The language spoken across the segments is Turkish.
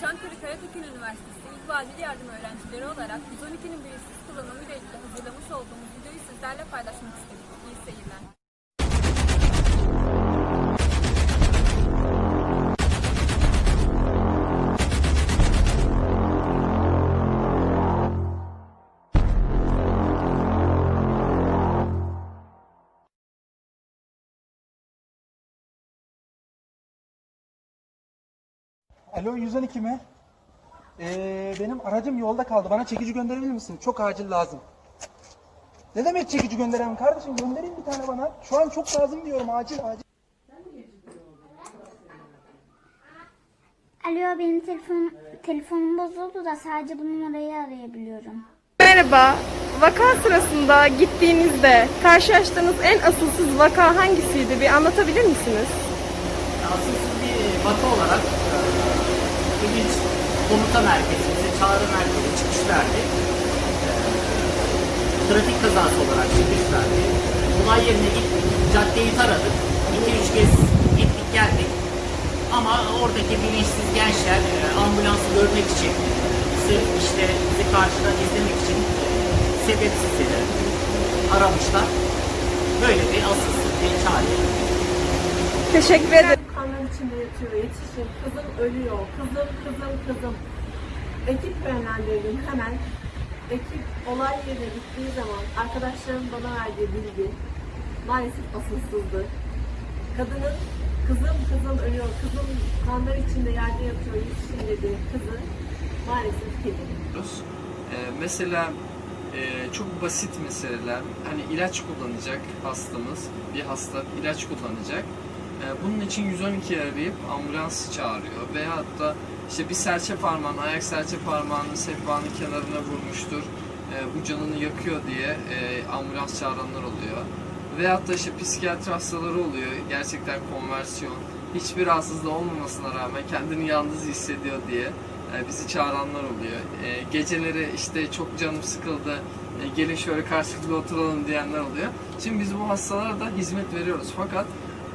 Çankırı Karatekin Üniversitesi İlk Acil Yardım Öğrencileri olarak 112'nin bir işsiz kullanımıyla ilgili hazırlamış olduğumuz videoyu sizlerle paylaşmak istedik. Alo 112 mi? Ee, benim aracım yolda kaldı. Bana çekici gönderebilir misin? Çok acil lazım. Ne demek çekici gönderemem kardeşim? Gönderin bir tane bana. Şu an çok lazım diyorum acil acil. Alo benim telefon telefonum bozuldu da sadece bu numarayı arayabiliyorum. Merhaba. Vaka sırasında gittiğinizde karşılaştığınız en asılsız vaka hangisiydi? Bir anlatabilir misiniz? Asılsız bir vaka olarak bilinç komuta merkezi, bize çağrı merkezi çıkış verdi. Trafik kazası olarak çıkış verdi. Olay yerine gittik, caddeyi taradık. 2-3 kez gittik geldik. Ama oradaki bilinçsiz gençler e, ambulansı görmek için, sırf işte bizi karşıdan izlemek için e, sebepsiz yere aramışlar. Böyle bir asılsız bir çare. Teşekkür ederim. İçinde yatıyor. Yetişin. Kızım ölüyor. Kızım, kızım, kızım. Ekip yönlendirdim hemen. Ekip olay yerine gittiği zaman arkadaşlarım bana verdiği bilgi maalesef asılsızdı. Kadının kızım kızım ölüyor, kızım kanlar içinde yerde yatıyor, yetişin dedi kızı maalesef kedi. Ee, mesela e, çok basit meseleler, hani ilaç kullanacak hastamız, bir hasta ilaç kullanacak. Ee, bunun için 112 arayıp ambulans çağırıyor. Veyahut da işte bir serçe parmağını, ayak serçe parmağını sehpanın kenarına vurmuştur. Ee, bu canını yakıyor diye e, ambulans çağıranlar oluyor. Veyahut da işte psikiyatri hastaları oluyor. Gerçekten konversiyon. Hiçbir rahatsızlığı olmamasına rağmen kendini yalnız hissediyor diye e, bizi çağıranlar oluyor. E, geceleri işte çok canım sıkıldı, gelin şöyle karşılıklı oturalım diyenler oluyor. Şimdi biz bu hastalara da hizmet veriyoruz. Fakat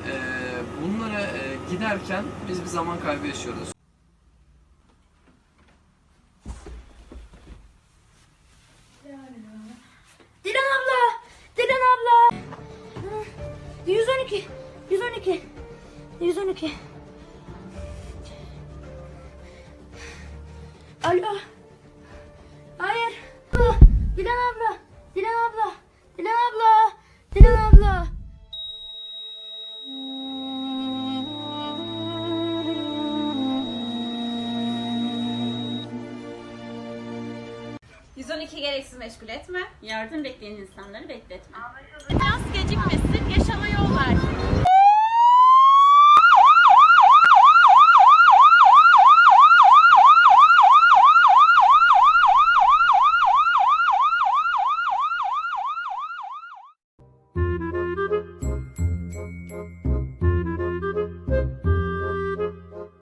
e, bunlara e, giderken biz bir zaman kaybı yaşıyoruz. Dilan abla! Dilan abla! 112 112 112 Alo. Gereksiz meşgul etme. Yardım bekleyen insanları bekletme. Biraz gecikmesin, yaşama yol.